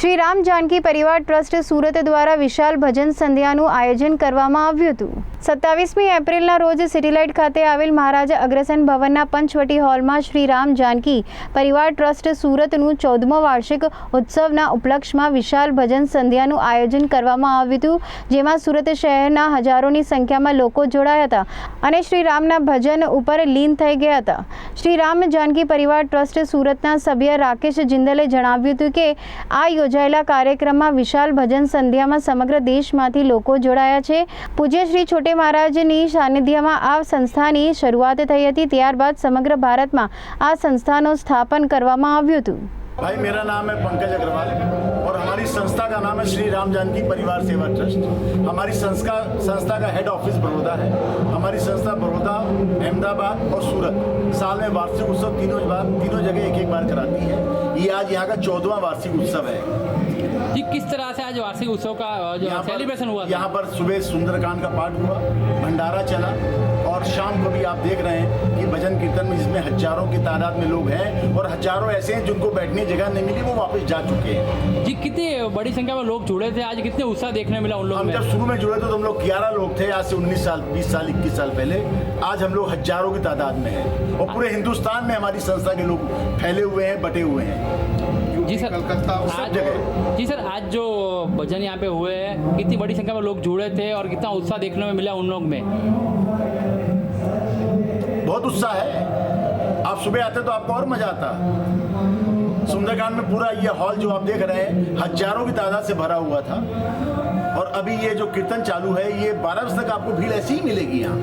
શ્રી રામ જાનકી પરિવાર ટ્રસ્ટ સુરત દ્વારા વિશાલ ભજન સંધ્યાનું આયોજન કરવામાં આવ્યું હતું. સત્તાવીસમી એપ્રિલના રોજ સિટીલાઇટ ખાતે આવેલ મહારાજા અગ્રસેન ભવનના પંચવટી હોલમાં શ્રી રામ જાનકી પરિવાર ટ્રસ્ટ સુરતનું ચૌદમો વાર્ષિક ઉત્સવના ઉપલક્ષમાં વિશાલ ભજન સંધ્યાનું આયોજન કરવામાં આવ્યું હતું, જેમાં સુરત શહેરના હજારોની સંખ્યામાં લોકો જોડાયા હતા અને શ્રી રામના ભજન ઉપર લીન થઈ ગયા હતા. શ્રી રામ જાનકી પરિવાર ટ્રસ્ટ સુરતના સભ્ય રાકેશ જિંદલે જણાવ્યું હતું કે, આ યોજાયેલા કાર્યક્રમમાં વિશાલ ભજન સંધ્યામાં સમગ્ર દેશમાંથી લોકો જોડાયા છે. પૂજ્ય શ્રી છોટે મહારાજની સાનિધ્યમાં આ સંસ્થાની શરૂઆત થઈ હતી ત્યારબાદ સમગ્ર ભારતમાં આ સંસ્થાનું સ્થાપન કરવામાં આવ્યું હતું भाई मेरा नाम है पंकज अग्रवाल और हमारी संस्था का नाम है श्री राम जानकी परिवार सेवा ट्रस्ट हमारी संस्था संस्था का हेड ऑफिस बड़ौदा है हमारी संस्था बड़ौदा अहमदाबाद और सूरत साल में वार्षिक उत्सव तीनों बार तीनों जगह एक एक बार कराती है ये आज यहाँ का चौदवा वार्षिक उत्सव है जी किस तरह से आज वार्षिक उत्सव का जो सेलिब्रेशन हुआ यहाँ पर सुबह सुंदरकांड का पाठ हुआ भंडारा चला और शाम को भी आप देख रहे हैं कि भजन कीर्तन में जिसमें हज़ारों की तादाद में लोग हैं और हज़ारों ऐसे हैं जिनको बैठने की जगह नहीं मिली वो वापस जा चुके हैं। जी कितनी बड़ी संख्या में लोग जुड़े थे आज कितने उत्साह देखने मिला उन लोगों हम जब शुरू में जुड़े थे तो हम लोग 11 लोग थे आज से 19 साल 20 साल 21 साल पहले आज हम लोग हज़ारों की तादाद में है। और पूरे हिंदुस्तान में हमारी संस्था के लोग फैले हुए हैं बटे हुए हैं। जी सर। सब आज जी सर आज जो भजन यहाँ पे हुए हैं कितनी बड़ी संख्या में लोग जुड़े थे और कितना उत्साह देखने में मिला उन लोग में? बहुत उत्साह है। आप सुबह आते तो आपको और मज़ा आता। सुंदरकांड में पूरा ये हॉल जो आप देख रहे हैं हज़ारों की तादाद से भरा हुआ था। और अभी ये जो कीर्तन चालू है ये बारह बजे तक आपको भीड़ ऐसी ही मिलेगी यहाँ।